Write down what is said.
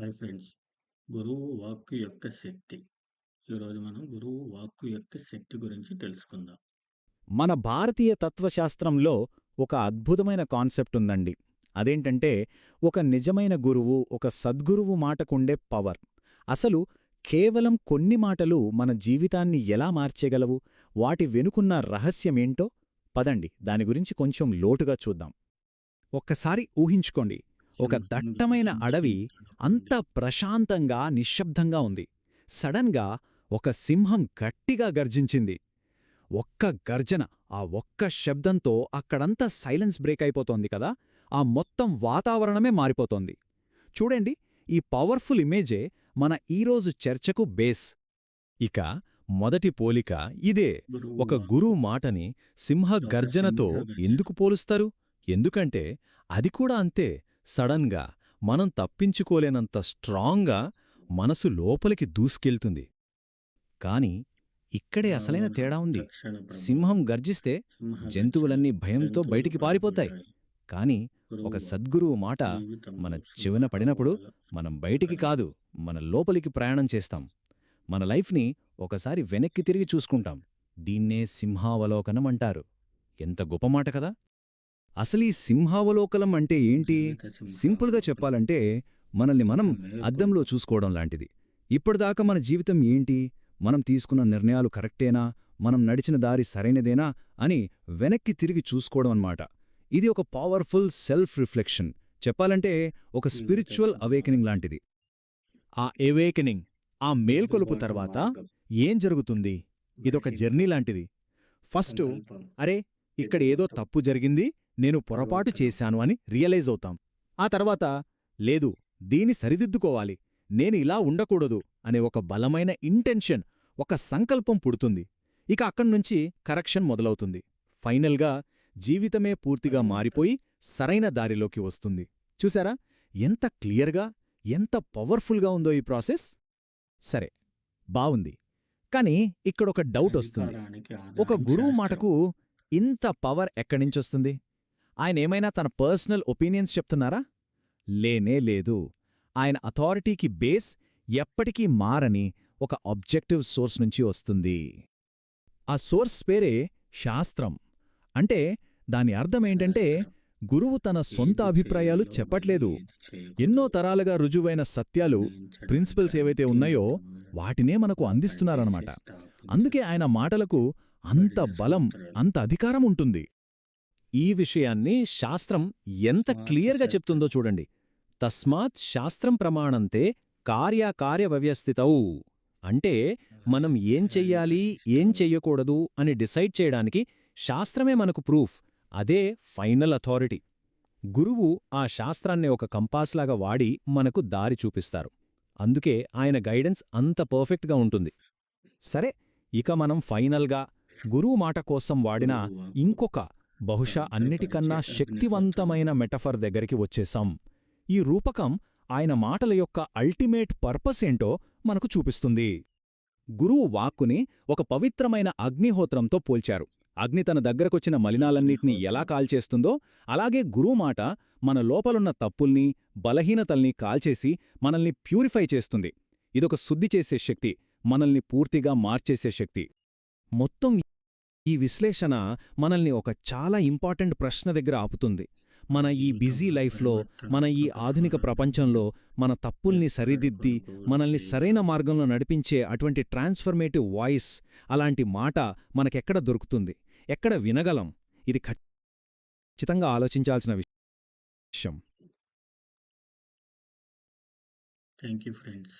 Hi friends. గురువు వాక్కు యొక్క శక్తి. ఈరోజు మనం గురువు వాక్కు యొక్క శక్తి గురించి తెలుసుకుందాం. మన భారతీయ తత్వశాస్త్రంలో ఒక అద్భుతమైన కాన్సెప్ట్ ఉందండి. అదేంటంటే ఒక నిజమైన గురువు ఒక సద్గురువు మాటకుండే పవర్. అసలు కేవలం కొన్ని మాటలు మన జీవితాన్ని ఎలా మార్చేగలవు వాటి వెనుకున్న రహస్యమేంటో పదండి. దాని గురించి కొంచెం లోటుగా చూద్దాం. ఒక్కసారి ఊహించుకోండి. ఒక దట్టమైన అడవి అంత ప్రశాంతంగా నిశ్శబ్దంగా ఉంది. సడన్గా ఒక సింహం గట్టిగా గర్జించింది. ఒక్క గర్జన ఆ ఒక్క శబ్దంతో అక్కడంతా సైలెన్స్ బ్రేక్ అయిపోతోంది కదా. ఆ మొత్తం వాతావరణమే మారిపోతోంది. చూడండి ఈ పవర్ఫుల్ ఇమేజే మన ఈరోజు చర్చకు బేస్. ఇక మొదటి పోలిక ఇదే. ఒక గురువు మాటని సింహ గర్జనతో. ఎందుకు పోలుస్తారు? ఎందుకంటే అది కూడా అంతే. సడన్గా మనం తప్పించుకోలేనంత స్ట్రాంగ్గా మనసు లోపలికి దూసుకెళ్తుంది. కాని ఇక్కడే అసలైన తేడా ఉంది. సింహం గర్జిస్తే జంతువులన్నీ. భయంతో బయటికి పారిపోతాయి. కాని ఒక సద్గురువు మాట మన చెవిన పడినప్పుడు మనం బయటికి కాదు మన లోపలికి ప్రయాణం చేస్తాం. మన లైఫ్ని ఒకసారి వెనక్కి తిరిగి చూసుకుంటాం. దీన్నే సింహావలోకనం అంటారు. ఎంత గొప్ప మాట కదా! అసలీ సింహావలోకనం అంటే ఏంటి? సింపుల్గా. చెప్పాలంటే మనల్ని మనం అద్దంలో చూసుకోవడం లాంటిది. ఇప్పటిదాకా మన జీవితం ఏంటి? మనం తీసుకున్న నిర్ణయాలు కరెక్టేనా? మనం నడిచిన దారి సరైనదేనా? అని వెనక్కి తిరిగి చూసుకోవడం అన్నమాట. ఇది ఒక పవర్ఫుల్ సెల్ఫ్ రిఫ్లెక్షన్ చెప్పాలంటే ఒక స్పిరిచువల్ అవేకనింగ్ లాంటిది. ఆ ఎవేకనింగ్ ఆ మేల్కొలుపు తర్వాత. ఏం జరుగుతుంది? ఇదొక జర్నీ లాంటిది. ఫస్ట్. అరే ఇక్కడ ఏదో తప్పు జరిగింది? నేను పొరపాటు చేశాను అని రియలైజ్ అవుతాం. ఆ తర్వాత లేదు దీని సరిదిద్దుకోవాలి నేను ఇలా ఉండకూడదు అనే ఒక బలమైన ఇంటెన్షన్ ఒక సంకల్పం పుడుతుంది. ఇక అక్కడ్నుంచి కరెక్షన్ మొదలవుతుంది. ఫైనల్గా జీవితమే పూర్తిగా మారిపోయి సరైన దారిలోకి వస్తుంది. చూసారా? ఎంత క్లియర్గా ఎంత పవర్ఫుల్గా ఉందో ఈ ప్రాసెస్? సరే బావుంది. కాని ఇక్కడొక డౌట్ వస్తుంది. ఒక గురువు. మాటకు ఇంత పవర్ ఆయన ఆయనేమైనా తన పర్సనల్ ఒపీనియన్స్ చెప్తున్నారా? లేనే లేదు. ఆయన అథారిటీకి బేస్ ఎప్పటికీ మారని ఒక ఆబ్జెక్టివ్ సోర్స్ నుంచి వస్తుంది. ఆ సోర్స్ పేరే శాస్త్రం. అంటే దాని అర్థమేంటంటే గురువు తన సొంత అభిప్రాయాలు చెప్పట్లేదు. ఎన్నో తరాలుగా రుజువైన సత్యాలు ప్రిన్సిపల్స్ ఏవైతే ఉన్నాయో వాటినే మనకు అందిస్తున్నారనమాట అందుకే ఆయన మాటలకు అంత బలం అంత అధికారం ఉంటుంది. ఈ విషయాన్ని శాస్త్రం ఎంత క్లియర్గా చెప్తుందో చూడండి. తస్మాత్ శాస్త్రం ప్రమాణంతే కార్యకార్యవ్యవస్థితౌ అంటే మనం ఏం చెయ్యాలి ఏం చెయ్యకూడదు అని డిసైడ్ చేయడానికి శాస్త్రమే మనకు ప్రూఫ్. అదే ఫైనల్ అథారిటీ. గురువు ఆ శాస్త్రాన్ని ఒక కంపాస్లాగా వాడి మనకు దారి చూపిస్తారు. అందుకే ఆయన గైడెన్స్ అంత పర్ఫెక్ట్గా ఉంటుంది. సరే ఇక మనం ఫైనల్గా గురువు మాట కోసం వాడిన ఇంకొక బహుశా అన్నిటికన్నా శక్తివంతమైన మెటఫర్ దగ్గరికి వచ్చేశాం. ఈ రూపకం ఆయన మాటల యొక్క అల్టిమేట్ పర్పస్ ఏంటో మనకు చూపిస్తుంది. గురువు వాక్కుని ఒక పవిత్రమైన అగ్నిహోత్రంతో పోల్చారు. అగ్ని తన దగ్గరకొచ్చిన మలినాలన్నిటినీ ఎలా కాల్చేస్తుందో అలాగే గురువు మాట మన లోపలున్న తప్పుల్ని బలహీనతల్ని కాల్చేసి మనల్ని ప్యూరిఫై చేస్తుంది. ఇదొక శుద్ధి చేసే శక్తి మనల్ని పూర్తిగా మార్చేసే శక్తి. మొత్తం ఈ విశ్లేషణ మనల్ని ఒక చాలా ఇంపార్టెంట్ ప్రశ్న దగ్గర ఆపుతుంది. మన ఈ బిజీ లైఫ్లో మన ఈ ఆధునిక ప్రపంచంలో మన తప్పుల్ని సరిదిద్ది మనల్ని సరైన మార్గంలో నడిపించే అటువంటి ట్రాన్స్ఫర్మేటివ్ వాయిస్ అలాంటి మాట మనకెక్కడ దొరుకుతుంది? ఎక్కడ వినగలం? ఇది ఖచ్చితంగా ఆలోచించాల్సిన విషయం. Thank you friends